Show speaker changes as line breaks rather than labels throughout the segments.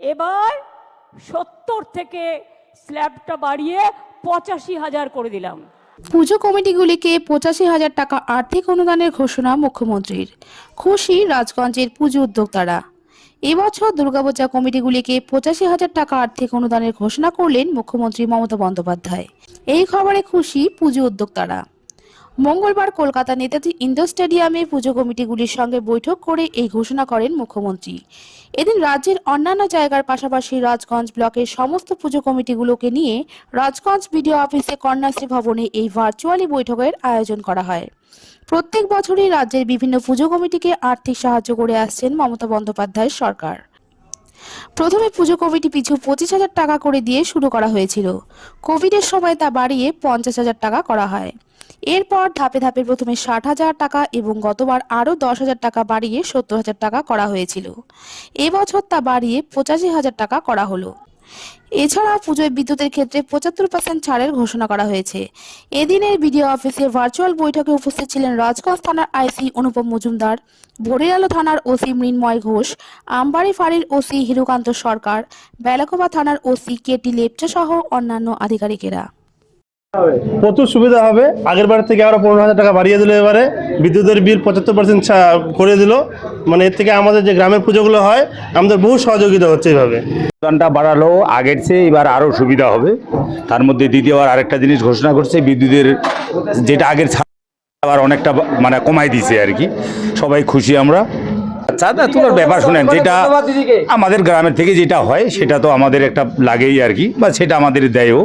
এবার সত্তর থেকে স্ল্যাবটা বাড়িয়ে পঁচাশি হাজার করে দিলাম।
পুজো কমিটিগুলিকে পঁচাশি হাজার টাকা আর্থিক অনুদানের ঘোষণা মুখ্যমন্ত্রীর। খুশি রাজগঞ্জের পুজো উদ্যোক্তারা। এবছর দুর্গাপূজা কমিটিগুলিকে পঁচাশি হাজার টাকা আর্থিক অনুদানের ঘোষণা করলেন মুখ্যমন্ত্রী মমতা বন্দ্যোপাধ্যায়। এই খবরে খুশি পুজো উদ্যোক্তারা। মঙ্গলবার কলকাতা নেতাজি ইন্ডোর স্টেডিয়ামে পুজো কমিটিগুলির সঙ্গে বৈঠক করে এই ঘোষণা করেন মুখ্যমন্ত্রী। এদিন রাজ্যের অন্যান্য জায়গার পাশাপাশি রাজগঞ্জ ব্লকের সমস্ত পুজো কমিটিগুলোকে নিয়ে রাজগঞ্জ বিডিও অফিসে কন্যাশ্রী ভবনে এই ভার্চুয়ালি বৈঠকের আয়োজন করা হয়। প্রত্যেক বছরই রাজ্যের বিভিন্ন পুজো কমিটিকে আর্থিক সাহায্য করে আসছেন মমতা বন্দ্যোপাধ্যায়ের সরকার। প্রথমে পুজো কমিটি পিছু পঁচিশ হাজার টাকা করে দিয়ে শুরু করা হয়েছিল। কোভিডের সময় তা বাড়িয়ে পঞ্চাশ হাজার টাকা করা হয়। এরপর ধাপে ধাপে প্রথমে ষাট হাজার টাকা এবং গতবার আরও দশ হাজার টাকা বাড়িয়ে সত্তর হাজার টাকা করা হয়েছিল। এবছর তা বাড়িয়ে পঁচাশি হাজার টাকা করা হলো। এছাড়া পুজোয় বিদ্যুতের ক্ষেত্রে পঁচাত্তর পার্সেন্ট ছাড়ের ঘোষণা করা হয়েছে। এদিনের বিডিও অফিসে ভার্চুয়াল বৈঠকে উপস্থিত ছিলেন রাজগঞ্জ থানার আইসি অনুপম মজুমদার, ভোরেরালো থানার ওসি মৃন্ময় ঘোষ, আমবাড়ি ফাঁড়ির ওসি হিরুকান্ত সরকার, বেলাকোবা থানার ওসি কেটি লেপচা সহ অন্যান্য আধিকারিকেরা।
প্রচুর সুবিধা হবে। আগের বার থেকে আরও পনেরো হাজার টাকা বাড়িয়ে দিল এবারে। বিদ্যুতের বিল পঁচাত্তর পার্সেন্ট করে দিল। মানে এর থেকে আমাদের যে গ্রামের পুজোগুলো হয়, আমাদের বহু সহযোগিতা হচ্ছে এইভাবে
অনুদানটা বাড়ালো, আগের চেয়ে এবার আরও সুবিধা হবে। তার মধ্যে দ্বিতীয়বার আরেকটা জিনিস ঘোষণা করছে, বিদ্যুতের যেটা আগের ছাড় আবার অনেকটা মানে কমাই দিছে আর কি। সবাই খুশি আমরা। চাঁদা তোলার ব্যাপার শুনেন যেটা আমাদের গ্রামের থেকে যেটা হয় সেটা তো আমাদের একটা লাগেই আর কি বা সেটা আমাদের দেয়ও।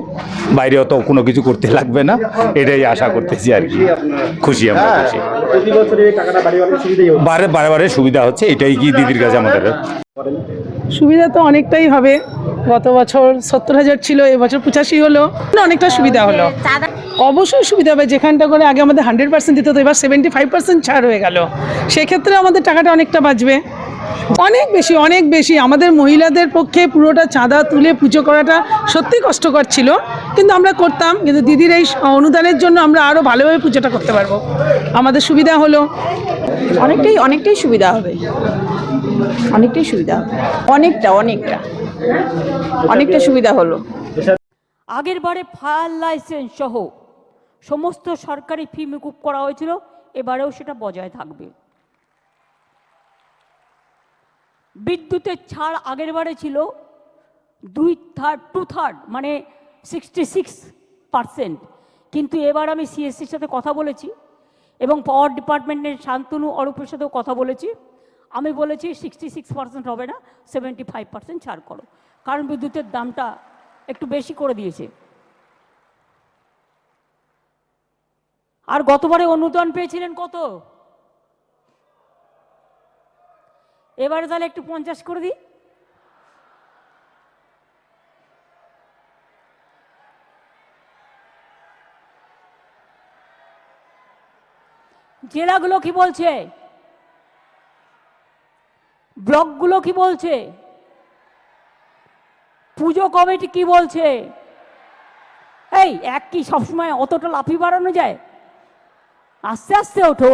বাইরে অত কোনো কিছু করতে লাগবে না এটাই আশা করতেছি আর কি। খুশি আমরা খুশি। বারে বারে বারে সুবিধা হচ্ছে এটাই কি দিদির কাছে আমাদের।
সুবিধা তো অনেকটাই হবে। গত বছর সত্তর হাজার ছিল এবছর পঁচাশি হলো। অনেকটা সুবিধা হলো। অবশ্যই সুবিধা হবে যেখানটা করে আগে আমাদের হান্ড্রেড পার্সেন্ট দিতে হতো এবার সেভেন্টি ফাইভ পার্সেন্ট ছাড় হয়ে গেল। সেক্ষেত্রে আমাদের টাকাটা অনেকটা বাঁচবে। অনেক বেশি অনেক বেশি। আমাদের মহিলাদের পক্ষে পুরোটা চাঁদা তুলে পুজো করাটা সত্যি কষ্টকর ছিল কিন্তু আমরা করতাম কিন্তু দিদির এই অনুদানের জন্য আমরা আরও ভালোভাবে পুজোটা করতে পারব। আমাদের সুবিধা হলো।
অনেকটাই অনেকটাই সুবিধা হবে। অনেকটাই সুবিধা হবে। অনেকটা অনেকটা। অনেকটা সুবিধা হলো।
আগের বারে ফায়ার লাইসেন্স সহ সমস্ত সরকারি ফি মুকুব করা হয়েছিল এবারেও সেটা বজায় থাকবে। বিদ্যুতের ছাড় আগের বারে ছিল দুই থার্ড টু থার্ড মানে সিক্সটি সিক্স পারসেন্ট কিন্তু এবার আমি সিএসসির সাথে কথা বলেছি এবং পাওয়ার ডিপার্টমেন্টের শান্তনু অরূপের সাথেও কথা বলেছি। আমি বলেছি সিক্সটি সিক্স পার্সেন্ট হবে না সেভেন্টি ফাইভ পার্সেন্ট ছাড় করো। কারণ বিদ্যুতের দামটা একটু বেশি করে দিয়েছে। আর গতবারে অনুদান পেয়েছিলেন কত? এবারে তাহলে একটু পঞ্চাশ করে দিই। জেলাগুলো কি বলছে? ব্লকগুলো কি বলছে? পুজো কমিটি কি বলছে? এই, এক কি সবসময় অতটা লাফি বাড়ানো যায়? আস্তে আস্তে ওঠো।